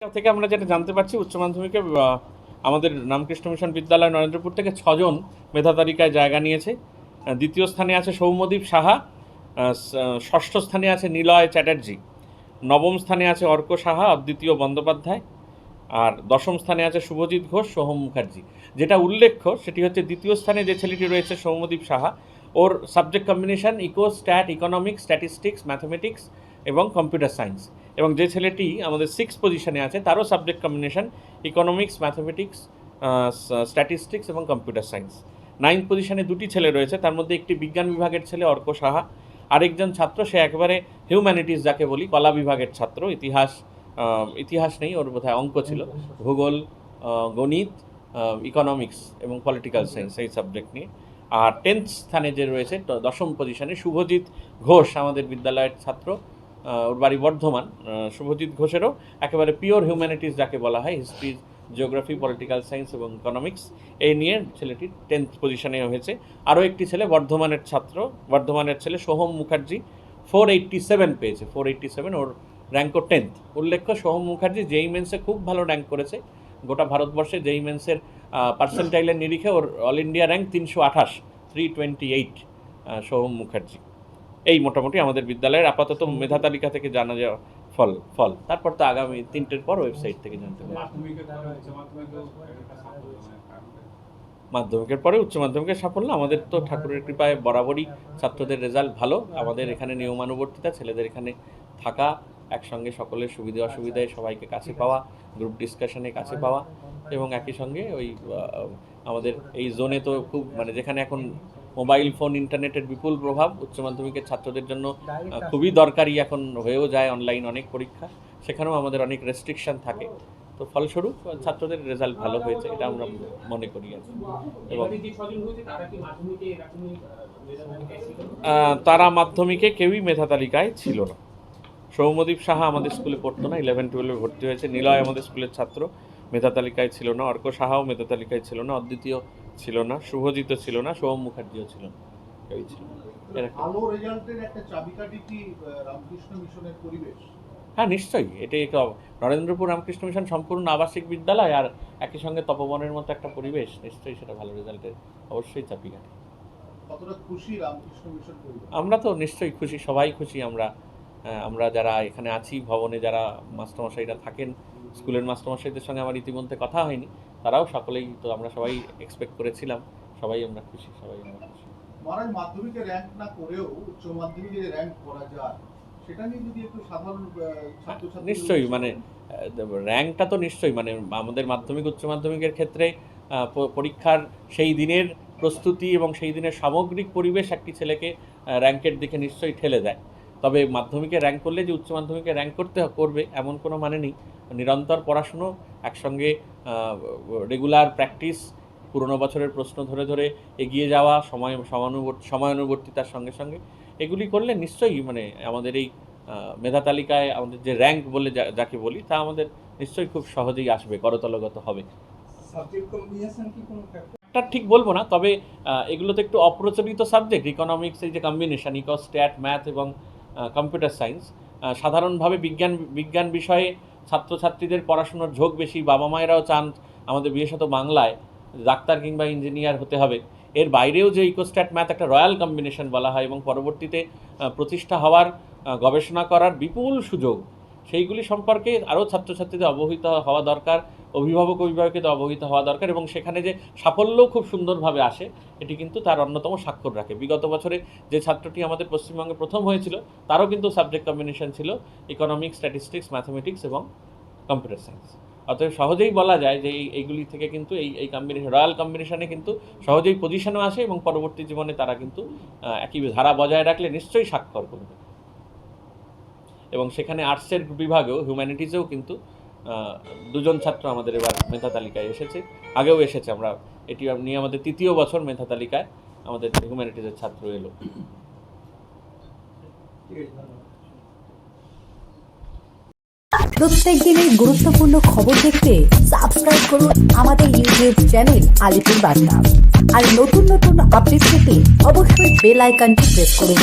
থেকে আমরা যেটা জানতে পারছি, উচ্চ মাধ্যমিকে আমাদের রামকৃষ্ণ মিশন বিদ্যালয় নরেন্দ্রপুর থেকে ছজন মেধা তালিকায় জায়গা নিয়েছে। দ্বিতীয় স্থানে আছে সৌম্যদীপ সাহা ষষ্ঠ স্থানে আছে নিলয় চ্যাটার্জি, নবম স্থানে আছে অর্ক সাহা অদ্বিতীয় বন্দ্যোপাধ্যায়, আর দশম স্থানে আছে শুভজিৎ ঘোষ, সোহম মুখার্জি। যেটা উল্লেখ্য, সেটি হচ্ছে দ্বিতীয় স্থানে যে ছেলেটি রয়েছে, সৌম্যদীপ সাহা, ওর subject combination eco, stat, economics, statistics, mathematics এবং কম্পিউটার সায়েন্স। এবং যে ছেলেটি আমাদের সিক্স পজিশনে আছে, তারও subject combination economics mathematics statistics এবং কম্পিউটার সায়েন্স নাইন্থ পজিশনে দুটি ছেলে রয়েছে, তার মধ্যে একটি বিজ্ঞান বিভাগের ছেলে, অর্ক সাহা। আরেকজন ছাত্র, সে একেবারে হিউম্যানিটিস যাকে বলি, কলা বিভাগের ছাত্র। ইতিহাস ইতিহাস নেই, ওর বোধহয় অঙ্ক ছিল। ভূগোল গণিত ইকোনমিক্স এবং পলিটিক্যাল সায়েন্স এই সাবজেক্ট নিয়ে। আর টেন্থ স্থানে যে রয়েছে দশম পজিশনে শুভজিৎ ঘোষ, আমাদের বিদ্যালয়ের ছাত্র। ওর বাড়ি বর্ধমান শুভজিৎ ঘোষেরও একেবারে পিওর হিউম্যানিটিস যাকে বলা হয় হিস্ট্রি জিওগ্রাফি পলিটিক্যাল সায়েন্স এবং ইকোনমিক্স এই নিয়ে ছেলেটি টেন্থ পজিশনে হয়েছে। আরও একটি ছেলে বর্ধমানের ছাত্র, বর্ধমানের ছেলে Soham Mukherjee four eighty seven পেয়েছে ফোর এইট্টি সেভেন ওর র্যাঙ্কও টেন্থ উল্লেখ্য, সোহম মুখার্জি জেই মেন্সে খুব ভালো র্যাঙ্ক করেছে, গোটা ভারতবর্ষে জেই মেন্সের পার্সেন্টাইলের নিরিখে ওর অল ইন্ডিয়া র্যাঙ্ক তিনশো আঠাশ three twenty eight Soham Mukherjee. এই মোটামুটি আমাদের বিদ্যালয়ের আপাতত মেধা তালিকা থেকে জানা যাওয়া ফল ফল। তারপর তো আগামী তিনটের পর ওয়েবসাইট থেকে জানতে পারব মাধ্যমিকের পরে উচ্চ মাধ্যমিকের সাফল্য আমাদের তো ঠাকুরের কৃপায় বরাবরই ছাত্রদের রেজাল্ট ভালো। আমাদের এখানে নিয়মানুবর্তিতা ছেলেদের এখানে থাকা একসঙ্গে সকলের সুবিধা অসুবিধায় সবাইকে কাছে পাওয়া গ্রুপ ডিসকাশনে কাছে পাওয়া এবং একই সঙ্গে ওই আমাদের এই জোনে তো খুব মানে যেখানে এখন মোবাইল ফোন ইন্টারনেটের বিপুল প্রভাব উচ্চ মাধ্যমিকের ছাত্রদের জন্য খুবই দরকারি এখন হয়েও যায় অনলাইন অনেক পরীক্ষা। সেখানেও আমাদের অনেক রেস্ট্রিকশন থাকে। তো ফলস্বরূপ ছাত্রদের রেজাল্ট ভালো হয়েছে এটা আমরা মনে করি আর কি। এবং তারা মাধ্যমিকে কেউই মেধা তালিকায় ছিল? না। সৌম্যদীপ সাহা আমাদের স্কুলে পড়তো না ইলেভেন টুয়েলভে ভর্তি হয়েছে। নিলয় আমাদের স্কুলের ছাত্র মেধা তালিকায় ছিল না। অর্ক সাহাও মেধা তালিকায় ছিল না। অদ্বিতীয় ছিল না শুভজিৎ ছিল না সোহম মুখার্জিও ছিল না কেউই ছিল। ভালো রেজাল্টের একটা চাবিকাঠি কি রামকৃষ্ণ মিশনের পরিবেশ? হ্যাঁ নিশ্চয়ই এটি নরেন্দ্রপুর রামকৃষ্ণ মিশন সম্পূর্ণ আবাসিক বিদ্যালয় আর একই সঙ্গে তপবনের মতো একটা পরিবেশ নিশ্চয়ই সেটা ভালো রেজাল্টের অবশ্যই চাপিকাঠি আমরা তো নিশ্চয়ই খুশি সবাই খুশি আমরা আমরা যারা এখানে আছি ভবনে যারা মাস্টারমশাইরা থাকেন স্কুলের মাস্টারমশাইদের সঙ্গে আমার ইতিমধ্যে কথা হয়নি তারাও সকলেই তো আমরা সবাই এক্সপেক্ট করেছিলাম সবাই আমরা খুশি সবাই আমরা খুশি। মহারাজ মাধ্যমিকে র্যাঙ্ক না করেও উচ্চ মাধ্যমিকে র্যাঙ্ক করা যায় সেটা নিয়ে যদি একটু সাধারণ ছাত্রছাত্রী নিশ্চয়ই মানে র্যাঙ্কটা তো নিশ্চয়ই মানে আমাদের মাধ্যমিক উচ্চ মাধ্যমিকের ক্ষেত্রে পরীক্ষার সেই দিনের প্রস্তুতি এবং সেই দিনের সামগ্রিক পরিবেশ একটি ছেলেকে র্যাঙ্কের দিকে নিশ্চয়ই ঠেলে দেয়। তবে মাধ্যমিকে র্যাঙ্ক করলে যে উচ্চ মাধ্যমিকে র্যাঙ্ক করতে করবে এমন কোনো মানে নেই। নিরন্তর পড়াশুনো একসঙ্গে রেগুলার প্র্যাকটিস পুরনো বছরের প্রশ্ন ধরে ধরে এগিয়ে যাওয়া সময় সমানুবর্তী সময়ানুবর্তিতার সঙ্গে সঙ্গে এগুলি করলে নিশ্চয়ই মানে আমাদের এই মেধা তালিকায় আমাদের যে র্যাঙ্ক বলে যা- যাকে বলি তা আমাদের নিশ্চয়ই খুব সহজেই আসবে করতলগত হবে। ঠিক বলব না তবে এগুলো তো একটু অপ্রচলিত সাবজেক্ট ইকোনমিক্স এই যে কম্বিনেশন ইকো স্ট্যাট ম্যাথ এবং কম্পিউটার সায়েন্স সাধারণভাবে বিজ্ঞান বিজ্ঞান বিষয়ে ছাত্রছাত্রীদের পড়াশোনার ঝোঁক বেশি, বাবা মায়েরাও চান আমাদের বিশেষত বাংলায় ডাক্তার কিংবা ইঞ্জিনিয়ার হতে হবে। এর বাইরেও যে ইকোস্ট্যাট ম্যাথ একটা রয়্যাল কম্বিনেশন বলা হয় এবং পরবর্তীতে প্রতিষ্ঠা হওয়ার গবেষণা করার বিপুল সুযোগ, সেইগুলি সম্পর্কে আরও ছাত্রছাত্রীদের অবহিত হওয়া দরকার। অভিভাবক অভিভাবকদের অবহিত হওয়া দরকার এবং সেখানে যে সাফল্যও খুব সুন্দরভাবে আসে, এটি কিন্তু তার অন্যতম স্বাক্ষর রাখে। বিগত বছরে যে ছাত্রটি আমাদের পশ্চিমবঙ্গে প্রথম হয়েছিল, তারও কিন্তু সাবজেক্ট কম্বিনেশন ছিল ইকোনমিক্স স্ট্যাটিস্টিক্স ম্যাথমেটিক্স এবং কম্পিউটার সায়েন্স অতএব সহজেই বলা যায় যে এই, এইগুলি থেকে কিন্তু এই এই কম্বিনেশন রয়্যাল কম্বিনেশনে কিন্তু সহজেই পজিশনও আসে এবং পরবর্তী জীবনে তারা কিন্তু একই ধারা বজায় রাখলে নিশ্চয়ই স্বাক্ষর করবে। এবং সেখানে আর্টসের বিভাগেও হিউম্যানিটিজেও কিন্তু দুজন ছাত্র আমাদের এবার মেধা তালিকায় এসেছে। আগেও এসেছে আমরা এটি নিয়ে আমাদের তৃতীয় বছর মেধা তালিকায় আমাদের হিউম্যানিটিজের ছাত্র এলো। প্রত্যেক দিনের গুরুত্বপূর্ণ খবর দেখতে সাবস্ক্রাইব করুন আমাদের ইউটিউব চ্যানেল আলিপুর বার্তা। আর নতুন নতুন আপডেট পেতে অবশ্যই বেল আইকনটি প্রেস করুন।